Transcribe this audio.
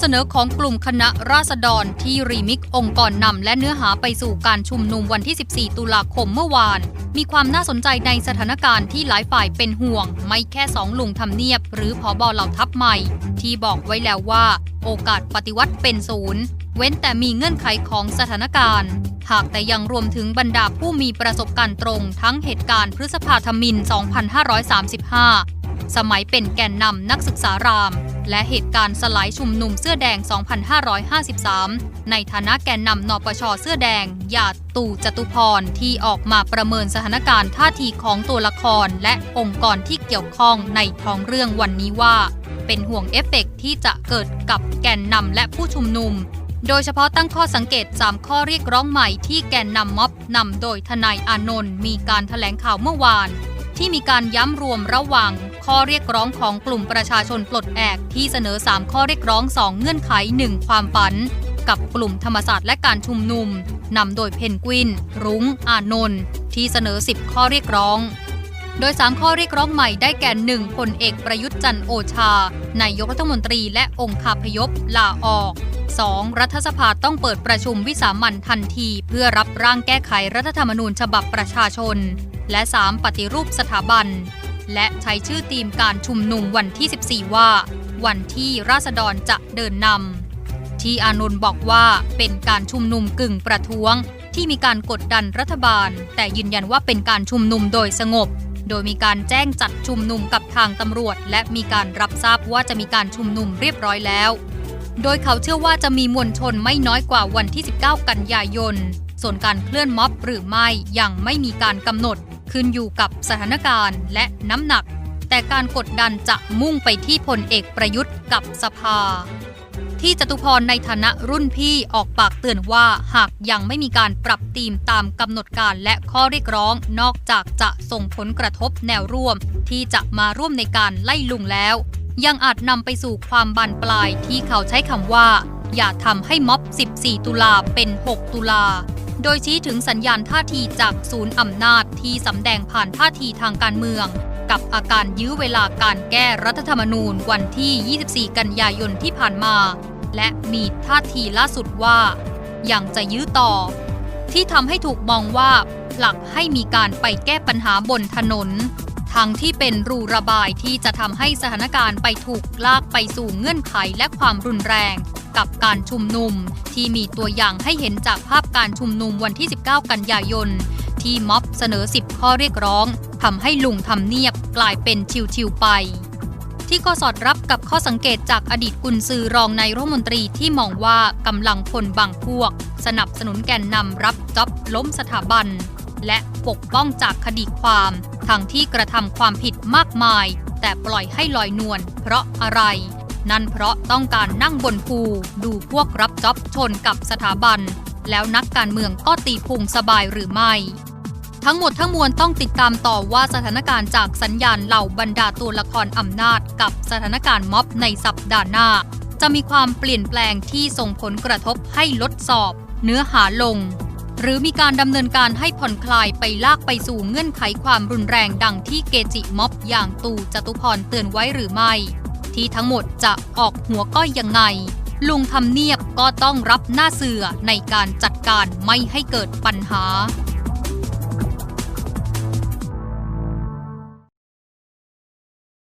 เสนอของกลุ่มคณะราษฎรที่รีมิกองค์กรนำและเนื้อหาไปสู่การชุมนุมวันที่ 14 ตุลาคมเมื่อวาน มีความน่าสนใจในสถานการณ์ที่หลายฝ่ายเป็นห่วง ไม่แค่สองลุงทำเนียบ หรือผอบอเหล่าทัพใหม่ ที่บอกไว้แล้วว่า โอกาสปฏิวัติเป็นศูนย์ เว้นแต่มีเงื่อนไขของสถานการณ์ หากแต่ยังรวมถึงบรรดาผู้มีประสบการณ์ตรง ทั้งเหตุการณ์พฤษภาธมิน 2535 สมัยเป็นแกนนำนักศึกษาราม และเหตุการณ์สลายชุมนุมเสื้อแดง 2553 ในฐานะแกนนำนปชเสื้อแดง หยาดตู่จตุพรที่ออกมาประเมินสถานการณ์ท่าทีของตัวละครและองค์กรที่เกี่ยวข้องในท้องเรื่องวันนี้ว่า เป็นห่วงเอฟเฟกต์ที่จะเกิดกับแกนนำและผู้ชุมนุม โดยเฉพาะตั้งข้อสังเกต 3 ข้อเรียกร้องใหม่ที่แกนนำม็อบนำโดยทนายอานนท์มีการถแถลงข่าวเมื่อวานที่มีการย้ำรวมระหว่าง ข้อเรียกร้องของกลุ่มประชาชนปลดแอกที่เสนอ 3 ข้อเรียกร้อง 2 เงื่อนไข 1 ความฝัน กับกลุ่มธรรมศาสตร์และการชุมนุมนำโดยเพนกวิน รุ้ง อานนท์ที่เสนอ 10 ข้อเรียกร้อง โดย 3 ข้อเรียกร้องใหม่ได้แก่ 1. พลเอกประยุทธ์จันทร์โอชานายกรัฐมนตรีและองค์คาพยพลาออก 2. รัฐสภาต้องเปิดประชุมวิสามันทันที เพื่อรับร่างแก้ไขรัฐธรรมนูญฉบับประชาชน และ 3. ปฏิรูปสถาบัน และใช้ชื่อธีมการชุมนุมวันที่ 14 ว่า วันที่ราษฎรจะเดินนำที่อานนท์บอกว่าเป็นการชุมนุมกึ่งประท้วง ที่มีการกดดันรัฐบาล แต่ยืนยันว่าเป็นการชุมนุมโดยสงบ โดยมีการแจ้งจัดชุมนุมกับทางตำรวจ และมีการรับทราบว่าจะมีการชุมนุมเรียบร้อยแล้ว โดยเขาเชื่อว่าจะมีมวลชนไม่น้อยกว่าวันที่ 19 กันยายนส่วนการเคลื่อนม็อบหรือไม่ยังไม่มีการกำหนด ขึ้นอยู่กับสถานการณ์และน้ำหนัก แต่การกดดันจะมุ่งไปที่พลเอกประยุทธ์กับสภา ที่จตุพรในฐานะรุ่นพี่ออกปากเตือนว่าหากยังไม่มีการปรับตีมตามกำหนดการและข้อเรียกร้อง นอกจากจะส่งผลกระทบแนวร่วม ที่จะมาร่วมในการไล่ลุงแล้ว ยังอาจนำไปสู่ความบานปลายที่เขาใช้คำว่า อย่าทำให้ม็อบ 14 ตุลาเป็น 6 ตุลา โดยชี้ถึงสัญญาณท่าทีจากศูนย์อำนาจที่สำแดงผ่านท่าทีทางการเมือง กับอาการยื้อเวลาการแก้รัฐธรรมนูญวันที่ 24 กันยายนที่ผ่านมา และมีท่าทีล่าสุดว่ายังจะยื้อต่อ ที่ทำให้ถูกมองว่าผลักให้มีการไปแก้ปัญหาบนถนนทั้งที่เป็นรูระบายที่จะทำให้สถานการณ์ไปถูกลากไปสู่เงื่อนไขและความรุนแรง กับการชุมนุม ที่มีตัวอย่างให้เห็นจากภาพการชุมนุมวันที่ 19 กันยายน ที่ม็อบเสนอ 10 ข้อเรียกร้องทำให้ลุงทำเนียบกลายเป็นชิวๆไป ที่ก็สอดรับกับข้อสังเกตจากอดีตกุนซือรองนายรัฐมนตรีที่มองว่ากำลังพลบางพวก สนับสนุนแกนนำรับจ็อบล้มสถาบัน และปกป้องจากคดีความทั้งที่กระทำความผิดมากมาย แต่ปล่อยให้ลอยนวลเพราะอะไร นั่นเพราะต้องการนั่งบนภูดูพวกรับจ็อบชนกับสถาบัน แล้วนักการเมืองก็ตีพุงสบายหรือไม่ ทั้งหมดทั้งมวลต้องติดตามต่อว่าสถานการณ์จากสัญญาณเหล่าบรรดาตัวละครอำนาจกับสถานการณ์ม็อบในสัปดาห์หน้า จะมีความเปลี่ยนแปลงที่ส่งผลกระทบให้ลดสอบ เนื้อหาลง หรือมีการดำเนินการให้ผ่อนคลายไปลากไปสู่เงื่อนไขความรุนแรงดังที่เกจิม็อบอย่างตู่จตุพรเตือนไว้หรือไม่ ที่ทั้งหมดจะออกหัวก้อยยังไง ลุงทำเนียบก็ต้องรับหน้าเสือในการจัดการไม่ให้เกิดปัญหา